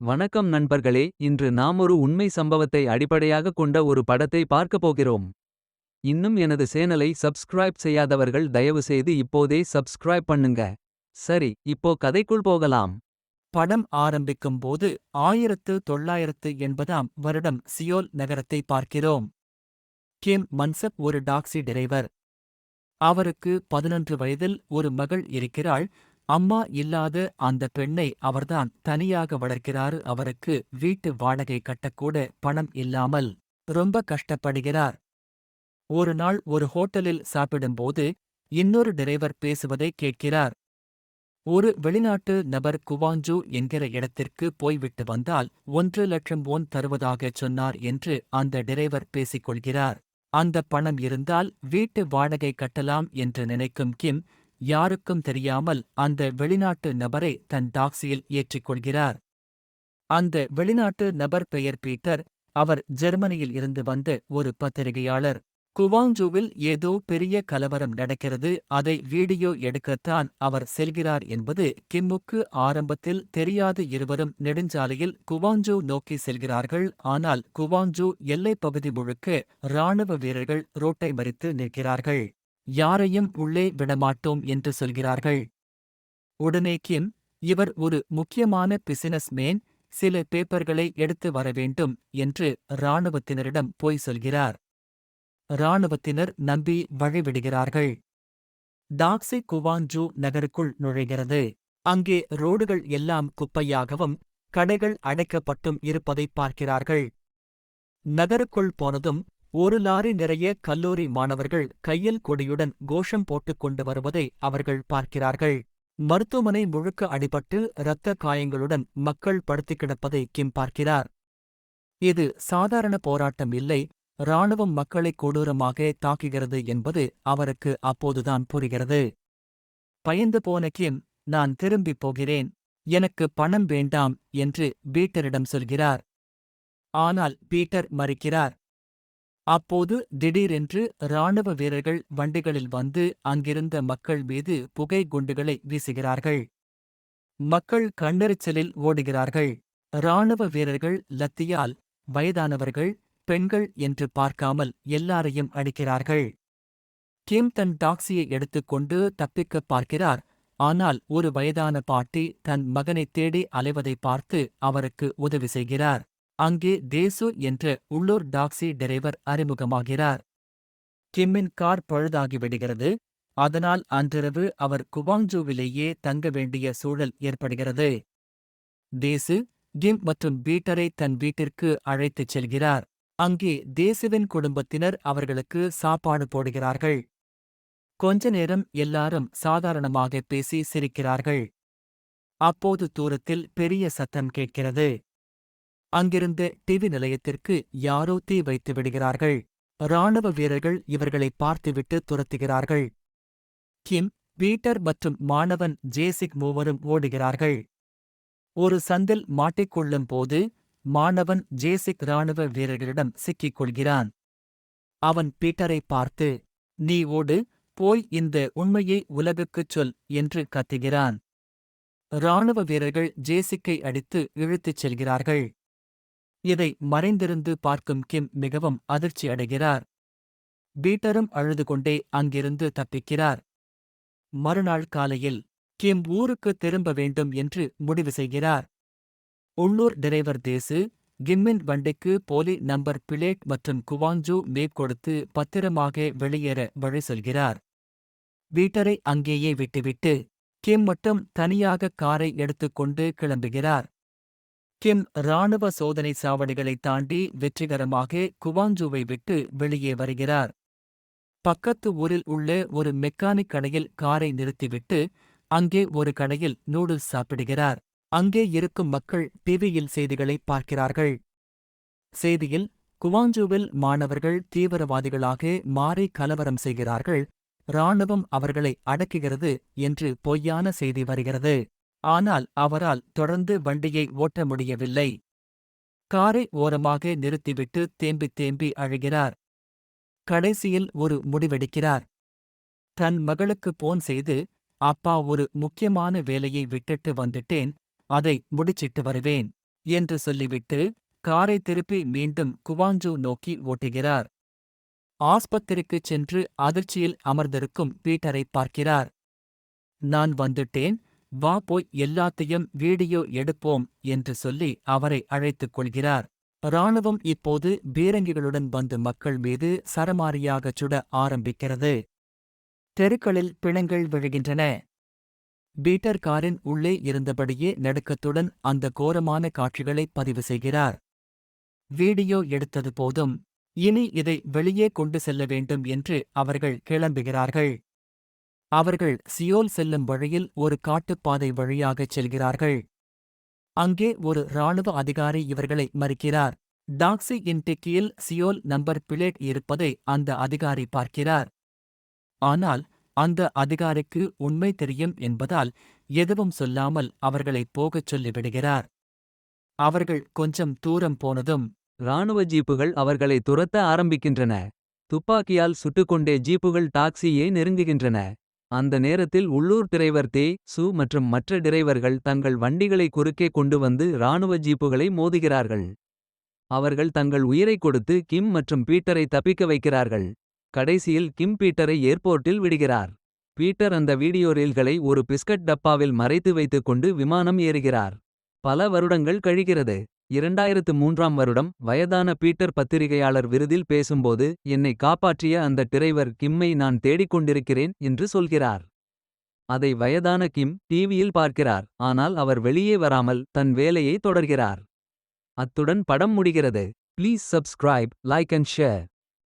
வணக்கம் நண்பர்களே இன்று நாம் ஒரு உண்மை சம்பவத்தை அடிப்படையாக கொண்ட ஒரு படத்தை பார்க்கப் போகிறோம். இன்னும் எனது சேனலை சப்ஸ்கிரைப் செய்யாதவர்கள் தயவுசெய்து இப்போதே சப்ஸ்கிரைப் பண்ணுங்க. சரி இப்போ கதைக்குள் போகலாம். படம் ஆரம்பிக்கும் போது ஆயிரத்து தொள்ளாயிரத்து எண்பதாம் வருடம் சியோல் நகரத்தை பார்க்கிறோம். கிம் மன்சப் ஒரு டாக்ஸி டிரைவர். அவருக்கு பதினொன்று வயதில் ஒரு மகள் இருக்கிறாள். அம்மா இல்லாத அந்த பெண்ணை அவர்தான் தனியாக வளர்க்கிறாரு அவருக்கு வீட்டு வாடகை கட்டக்கூட பணம் இல்லாமல் ரொம்ப கஷ்டப்படுகிறார். ஒரு நாள் ஒரு ஹோட்டலில் சாப்பிடும்போது இன்னொரு டிரைவர் பேசுவதை கேட்கிறார். ஒரு வெளிநாட்டு நபர் குவாஞ்சு என்கிற இடத்திற்கு போய்விட்டு வந்தால் ஒன்று லட்சம் ஓன் தருவதாகச் சொன்னார் என்று அந்த டிரைவர் பேசிக்கொள்கிறார். அந்த பணம் இருந்தால் வீட்டு வாடகை கட்டலாம் என்று நினைக்கும் கிம் யாருக்கும் தெரியாமல் அந்த வெளிநாட்டு நபரை தன் டாக்ஸியில் ஏற்றிக்கொள்கிறார். அந்த வெளிநாட்டு நபர் பெயர் பீட்டர் அவர் ஜெர்மனியில் இருந்து வந்த ஒரு பத்திரிகையாளர். குவாங்ஜூவில் ஏதோ பெரிய கலவரம் நடக்கிறது அதை வீடியோ எடுக்கத்தான் அவர் செல்கிறார் என்பது கிம்முக்கு ஆரம்பத்தில் தெரியாது இருவரும் நெடுஞ்சாலையில் குவாங்ஜூ நோக்கி செல்கிறார்கள் ஆனால் குவாங்ஜூ எல்லைப் பகுதி முழுக்க இராணுவ வீரர்கள் ரோட்டை மறித்து நிற்கிறார்கள். யாரையும் உள்ளே விடமாட்டோம் என்று சொல்கிறார்கள். உடனே கிம் இவர் ஒரு முக்கியமான பிசினஸ் மேன் சில பேப்பர்களை எடுத்து வரவேண்டும் என்று இராணுவத்தினரிடம் போய் சொல்கிறார். இராணுவத்தினர் நம்பி வழிவிடுகிறார்கள். டாக்ஸி குவான்ஜூ நகருக்குள் நுழைகிறது. அங்கே ரோடுகள் எல்லாம் குப்பையாகவும் கடைகள் அடைக்கப்பட்டும் இருப்பதைப் பார்க்கிறார்கள். நகருக்குள் போனதும் ஒரு லாரி நிறைய கல்லூரி மாணவர்கள் கையில் கொடியுடன் கோஷம் போட்டுக் கொண்டு வருவதை அவர்கள் பார்க்கிறார்கள். மருத்துவமனை முழுக்க அடிபட்டு இரத்த காயங்களுடன் மக்கள் படுத்திக் கிடப்பதை கிம் பார்க்கிறார். இது சாதாரண போராட்டம் இல்லை இராணுவம் மக்களை கொடூரமாக தாக்குகிறது என்பது அவருக்கு அப்போதுதான் புரிகிறது. பயந்து போன கிம் நான் திரும்பிப் போகிறேன் எனக்கு பணம் வேண்டாம் என்று பீட்டரிடம் சொல்கிறார். ஆனால் பீட்டர் மறுக்கிறார். அப்போது திடீரென்று இராணுவ வீரர்கள் வண்டிகளில் வந்து அங்கிருந்த மக்கள் மீது புகை குண்டுகளை வீசுகிறார்கள். மக்கள் கண்ணெரிச்சலில் ஓடுகிறார்கள். இராணுவ வீரர்கள் லத்தியால் வயதானவர்கள் பெண்கள் என்று பார்க்காமல் எல்லாரையும் அடிக்கிறார்கள். கிம் தன் டாக்ஸியை எடுத்துக்கொண்டு தப்பிக்கப் பார்க்கிறார் ஆனால் ஒரு வயதான பாட்டி தன் மகனை தேடி அலைவதை பார்த்து அவருக்கு உதவி செய்கிறார். அங்கே தேசு என்ற உள்ளூர் டாக்ஸி டிரைவர் அறிமுகமாகிறார். கிம்மின் கார் பழுதாகிவிடுகிறது அதனால் அன்றிரவு அவர் குவாங்ஜூவிலேயே தங்க வேண்டிய சூழல் ஏற்படுகிறது. தேசு கிம் மற்றும் பீட்டரை தன் வீட்டிற்கு அழைத்துச் செல்கிறார். அங்கே தேசுவின் குடும்பத்தினர் அவர்களுக்கு சாப்பாடு போடுகிறார்கள். கொஞ்ச நேரம் எல்லாரும் சாதாரணமாக பேசி சிரிக்கிறார்கள். அப்போது தூரத்தில் பெரிய சத்தம் கேட்கிறது. அங்கிருந்த டிவி நிலையத்திற்கு யாரோ தீ வைத்து விடுகிறார்கள். இராணுவ வீரர்கள் இவர்களை பார்த்துவிட்டு துரத்துகிறார்கள். கிம் பீட்டர் மற்றும் மாணவன் ஜேசிக் மூவரும் ஓடுகிறார்கள். ஒரு சந்தில் மாட்டிக்கொள்ளும் போது மாணவன் ஜேசிக் இராணுவ வீரர்களிடம் சிக்கிக் கொள்கிறான். அவன் பீட்டரை பார்த்து நீ ஓடு போய் இந்த உண்மையை உலகுக்குச் சொல் என்று கத்துகிறான். இராணுவ வீரர்கள் ஜேசிக்கை அடித்து இழுத்துச் செல்கிறார்கள். இதை மறைந்திருந்து பார்க்கும் கிம் மிகவும் அதிர்ச்சி அடைகிறார். பீட்டரும் அழுது கொண்டே அங்கிருந்து தப்பிக்கிறார். மறுநாள் காலையில் கிம் ஊருக்கு திரும்ப வேண்டும் என்று முடிவு செய்கிறார். உள்ளூர் டிரைவர் தேசு கிம்மின் வண்டிக்கு போலி நம்பர் பிளேட் மற்றும் குவாஞ்சூ மேப் கொடுத்து பத்திரமாக வெளியேற வழி சொல்கிறார். பீட்டரை அங்கேயே விட்டுவிட்டு கிம் மட்டும் தனியாக காரை எடுத்துக்கொண்டு கிளம்புகிறார். கிம் ராணுவ சோதனை சாவடிகளை தாண்டி வெற்றிகரமாக குவாஞ்சூவை விட்டு வெளியே வருகிறார். பக்கத்து ஊரில் உள்ள ஒரு மெக்கானிக் கடையில் காரை நிறுத்திவிட்டு அங்கே ஒரு கடையில் நூடுல்ஸ் சாப்பிடுகிறார். அங்கே இருக்கும் மக்கள் டிவியில் செய்திகளை பார்க்கிறார்கள். செய்தியில் குவாஞ்சூவில் மாணவர்கள் தீவிரவாதிகளாக மாறி கலவரம் செய்கிறார்கள் இராணுவம் அவர்களை அடக்குகிறது என்று பொய்யான செய்தி வருகிறது. ஆனால் அவரால் தொடர்ந்து வண்டியை ஓட்ட முடியவில்லை. காரை ஓரமாக நிறுத்திவிட்டு தேம்பி தேம்பி அழுகிறார். கடைசியில் ஒரு முடிவெடுக்கிறார். தன் மகளுக்கு போன் செய்து அப்பா ஒரு முக்கியமான வேலையை விட்டுட்டு வந்துட்டேன் அதை முடிச்சிட்டு வருவேன் என்று சொல்லிவிட்டு காரை திருப்பி மீண்டும் குவாஞ்சு நோக்கி ஓட்டுகிறார் ஆஸ்பத்திரிக்குச் சென்று அதிர்ச்சியில் அமர்ந்திருக்கும் பீட்டரை பார்க்கிறார் நான் வந்துட்டேன் வா போய் எல்லாத்தையும் வீடியோ எடுப்போம் என்று சொல்லி அவரை அழைத்துக் கொள்கிறார். இராணுவம் இப்போது பீரங்கிகளுடன் வந்து மக்கள் மீது சரமாரியாகச் சுட ஆரம்பிக்கிறது. தெருக்களில் பிணங்கள் விழுகின்றன. பீட்டர் காரின் உள்ளே இருந்தபடியே நடுக்கத்துடன் அந்த கோரமான காட்சிகளை பதிவு செய்கிறார். வீடியோ எடுத்தது போதும். இனி இதை வெளியே கொண்டு செல்ல வேண்டும் என்று அவர்கள் கிளம்புகிறார்கள். அவர்கள் சியோல் செல்லும் வழியில் ஒரு காட்டுப்பாதை வழியாகச் செல்கிறார்கள். அங்கே ஒரு இராணுவ அதிகாரி இவர்களை மறுக்கிறார். டாக்ஸி இன்டிக்கியில் சியோல் நம்பர் பிளேட் இருப்பதை அந்த அதிகாரி பார்க்கிறார். ஆனால் அந்த அதிகாரிக்கு உண்மை தெரியும் என்பதால் எதுவும் சொல்லாமல் அவர்களை போகச் சொல்லிவிடுகிறார். அவர்கள் கொஞ்சம் தூரம் போனதும் இராணுவ ஜீப்புகள் அவர்களை துரத்த ஆரம்பிக்கின்றன. துப்பாக்கியால் சுட்டுக்கொண்டே ஜீப்புகள் டாக்ஸியை நெருங்குகின்றன. அந்த நேரத்தில் உள்ளூர் டிரைவர் தே சு மற்றும் மற்ற டிரைவர்கள் தங்கள் வண்டிகளை குறுக்கே கொண்டு வந்து இராணுவ ஜீப்புகளை மோதுகிறார்கள். அவர்கள் தங்கள் உயிரை கொடுத்து கிம் மற்றும் பீட்டரை தப்பிக்க வைக்கிறார்கள். கடைசியில் கிம் பீட்டரை ஏர்போர்ட்டில் விடுகிறார். பீட்டர் அந்த வீடியோ ரீல்களை ஒரு பிஸ்கட் டப்பாவில் மறைத்து வைத்துக் கொண்டு விமானம் ஏறுகிறார். பல வருடங்கள் கழிகிறது. இரண்டாயிரத்து மூன்றாம் வருடம் வயதான பீட்டர் பத்திரிகையாளர் விருதில் பேசும்போது என்னை காப்பாற்றிய அந்த டிரைவர் கிம்மை நான் தேடிக் கொண்டிருக்கிறேன் என்று சொல்கிறார். அதை வயதான கிம் டிவியில் பார்க்கிறார். ஆனால் அவர் வெளியே வராமல் தன் வேலையை தொடர்கிறார். அத்துடன் படம் முடிகிறது. Please subscribe like and share.